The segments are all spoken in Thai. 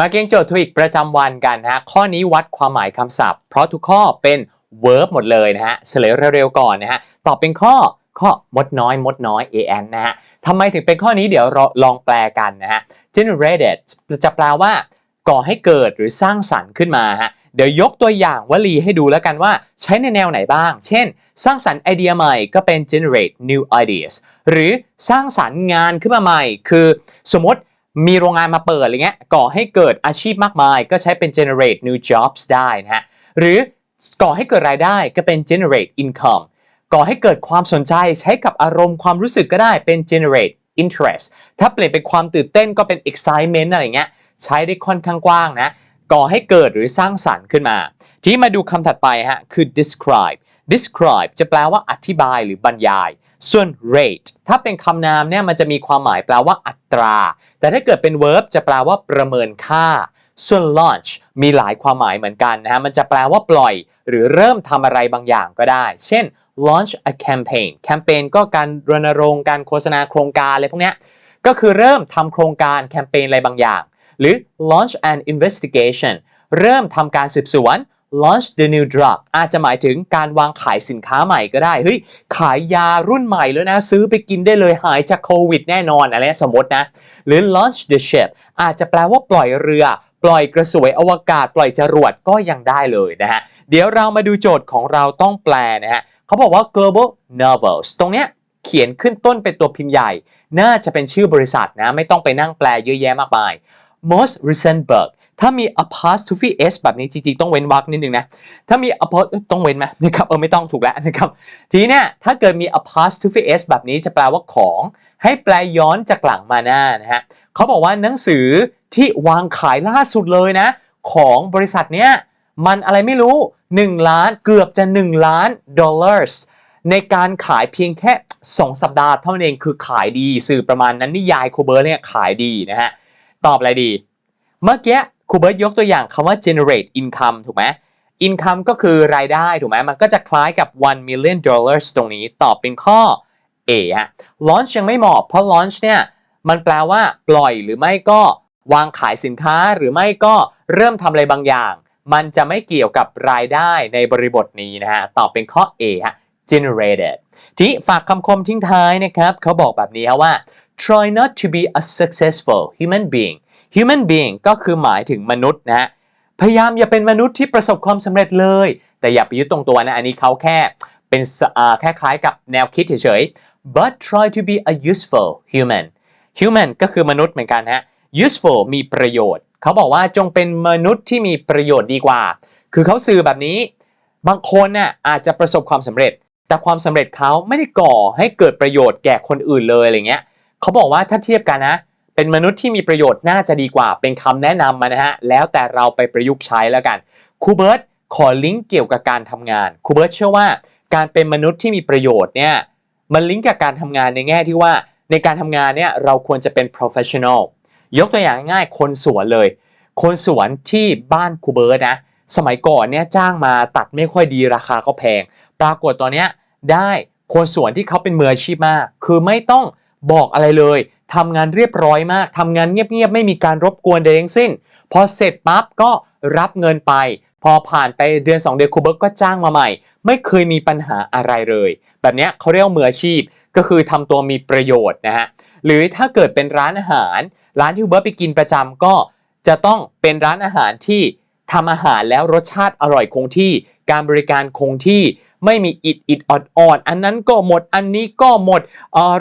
มาเก่งโจทย์ทวิกประจำวันกันนะฮะข้อนี้วัดความหมายคำศัพท์ เพราะทุกข้อเป็น verb หมดเลยนะฮะเฉลยเร็วๆก่อนนะฮะตอบเป็นข้อข้อมดน้อย มดน้อย an นะฮะทำไมถึงเป็นข้อนี้เดี๋ยวเราลองแปลกันนะฮะ generated จะแปลว่า ก่อให้เกิดหรือสร้างสรรค์ขึ้นมาฮะเดี๋ยวยกตัวอย่างวลีให้ดูแล้วกันว่าใช้ในแนวไหนบ้าง เช่น สร้างสรรค์ไอเดียใหม่ก็เป็น generate new ideas หรือสร้างสรรค์งานขึ้นมาใหม่ คือสมมติ มีโรงงานมาเปิดอะไรเงี้ยก่อให้เกิดอาชีพมากมาย ก็ใช้เป็น generate new jobs ได้นะฮะหรือก่อให้เกิดรายได้ก็เป็น generate income ก่อให้เกิดความสนใจใช้กับอารมณ์ความรู้สึกก็ได้เป็น generate interest ถ้าเปลี่ยนเป็นความตื่นเต้นก็เป็น excitement อะไรเงี้ยใช้ได้ค่อนข้างกว้างนะก่อให้เกิดหรือสร้างสรรค์ขึ้นมา ที่มาดูคำถัดไปฮะคือ describe describe จะแปลว่าอธิบายหรือบรรยาย ส่วน rate ถ้าเป็นคำนามเนี่ยมันจะมีความหมายแปลว่าอัตรา แต่ถ้าเกิดเป็น verb จะแปลว่าประเมินค่า ส่วน launch มีหลายความหมายเหมือนกันนะฮะ มันจะแปลว่าปล่อย หรือเริ่มทำอะไรบางอย่างก็ได้ เช่น launch a campaign campaign ก็การรณรงค์การโฆษณาโครงการอะไรพวกเนี้ยก็คือเริ่มทำโครงการแคมเปญอะไรบางอย่าง หรือ launch an investigation เริ่มทำการสืบสวน launch the new drug อาจจะหมายถึงการวางขายสินค้าใหม่ก็ได้ เฮ้ย ขายยารุ่นใหม่แล้วนะ ซื้อไปกินได้เลยหายจากโควิดแน่นอนอะไรสมมตินะ หรือ launch the ship อาจจะแปลว่าปล่อยเรือ ปล่อยกระสวยอวกาศ ปล่อยจรวดก็ยังได้เลยนะฮะ เดี๋ยวเรามาดูโจทย์ของเราต้องแปลนะฮะเขาบอกว่า global novels ตรงเนี้ยเขียนขึ้นต้นเป็นตัวพิมพ์ใหญ่ น่าจะเป็นชื่อบริษัทนะ ไม่ต้องไปนั่งแปลเยอะแยะมากมาย most recent book ถ้ามี apostrophe s แบบนี้จริงๆต้องเว้นวรรคนิดนึงนะ ถ้ามี apostrophe ต้องเว้นไหมนะครับเออไม่ต้องถูกแล้วนะครับ ทีนี้เนี่ยถ้าเกิดมี apostrophe s แบบนี้จะแปลว่าของให้แปลย้อนจากหลังมาหน้านะฮะเขาบอกว่าหนังสือที่วางขายล่าสุดเลยนะ ของบริษัทเนี้ยมันอะไรไม่รู้ 1 ล้านเกือบจะ 1 ล้านดอลลาร์ในการขายเพียงแค่ 2 สัปดาห์เท่านั้นเองคือขายดี สื่อประมาณนั้นนิยายโคเบิร์เนี่ยขายดีนะฮะ ตอบอะไรดี เมื่อกี้ ครูเบิร์ตยกตัวอย่างคำว่า generate income ถูกไหม income ก็คือรายได้ถูกไหมมันก็จะคล้ายกับ 1 million dollars ตรงนี้ตอบเป็นข้อ A ฮะ launch ยังไม่เหมาะเพราะ launch เนี่ยมันแปลว่าปล่อยหรือไม่ก็วางขายสินค้าหรือไม่ก็เริ่มทำอะไรบางอย่าง มันจะไม่เกี่ยวกับรายได้ในบริบทนี้นะฮะตอบเป็นข้อ A ฮะ generated ที่ฝากคำคมทิ้งท้ายนะครับเขาบอกแบบนี้ครับว่า try not to be a successful human being human being ก็คือหมายถึงมนุษย์นะฮะพยายามอย่าเป็นมนุษย์ที่ประสบความสำเร็จเลย แต่อย่าไปยึดตรงตัวนะอันนี้เขาแค่เป็นแค่คล้ายกับแนวคิดเฉยๆ but try to be a useful human human ก็คือมนุษย์เหมือนกันฮะ useful มีประโยชน์ เขาบอกว่าจงเป็นมนุษย์ที่มีประโยชน์ดีกว่า คือเขาสื่อแบบนี้ บางคนน่ะอาจจะประสบความสำเร็จ แต่ความสำเร็จเขาไม่ได้ก่อให้เกิดประโยชน์แก่คนอื่นเลยอะไรเงี้ยเขาบอกว่าถ้าเทียบกันนะ เป็นมนุษย์ที่มีประโยชน์น่าจะดีกว่า เป็นคำแนะนำมานะฮะ แล้วแต่เราไปประยุกต์ใช้แล้วกันครูเบิร์ตขอลิงก์เกี่ยวกับการทำงานครูเบิร์ตเชื่อว่าการเป็นมนุษย์ที่มีประโยชน์เนี่ยมันลิงก์กับการทำงานในแง่ที่ว่า ในการทำงานเนี่ยเราควรจะเป็น professional ยกตัวอย่างง่ายคนสวนเลย คนสวนที่บ้านครูเบิร์ตนะสมัยก่อนเนี่ยจ้างมาตัดไม่ค่อยดีราคาก็แพง ปรากฏตอนเนี้ยได้คนสวนที่เขาเป็นมืออาชีพมาก คือไม่ต้องบอกอะไรเลย ทำงานเรียบร้อยมากทำงานเงียบๆ ไม่มีการรบกวนใดทั้งสิ้น พอเสร็จปั๊บก็รับเงินไป พอผ่านไปเดือน 2 เดือนครูเบิร์ตก็จ้างมาใหม่ ไม่เคยมีปัญหาอะไรเลย แบบนี้เขาเรียกมืออาชีพก็คือทำตัวมีประโยชน์นะฮะหรือถ้าเกิดเป็นร้านอาหาร ร้านที่คูเบิร์ตไปกินประจำก็จะต้องเป็นร้านอาหารที่ทำอาหารแล้วรสชาติอร่อยคงที่ การบริการคงที่ ไม่มีอิดอิดออดออดอันนั้นก็หมดอันนี้ก็หมด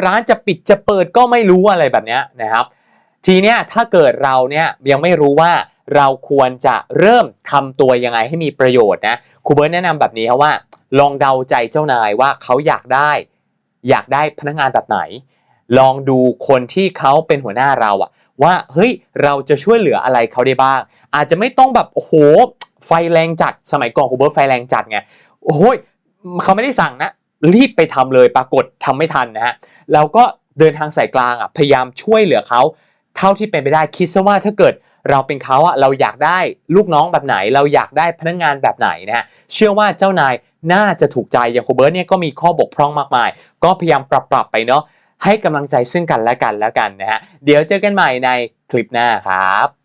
ร้านจะปิดจะเปิดก็ไม่รู้อะไรแบบนี้นะครับ ทีเนี้ยถ้าเกิดเราเนี่ยยังไม่รู้ว่าเราควรจะเริ่มทำตัวยังไงให้มีประโยชน์นะครูเบิร์ตแนะนำแบบนี้ครับว่า ลองเดาใจเจ้านายว่าเขาอยากได้ อยากได้พนักงานแบบไหน ลองดูคนที่เขาเป็นหัวหน้าเราอะว่าเฮ้ยเราจะช่วยเหลืออะไรเขาได้บ้าง อาจจะไม่ต้องแบบโอ้โหไฟแรงจัดสมัยก่อนครูเบิร์ตไฟแรงจัดไงโอ้ย เขาไม่ได้สั่งนะรีบไปทำเลยปรากฏทำไม่ทันนะฮะเราก็เดินทางสายกลางอะพยายามช่วยเหลือเขาเท่าที่เป็นไปได้คิดซะว่าถ้าเกิดเราเป็นเขาอะเราอยากได้ลูกน้องแบบไหน เราอยากได้พนักงงานแบบไหนนะฮะเชื่อว่าเจ้านายน่าจะถูกใจอย่างโคเบิร์ตเนี่ยก็มีข้อบกพร่องมากมาย ก็พยายามปรับปรับไปเนาะให้กำลังใจซึ่งกันและกันแล้วกันนะฮะเดี๋ยวเจอกันใหม่ในคลิปหน้าครับ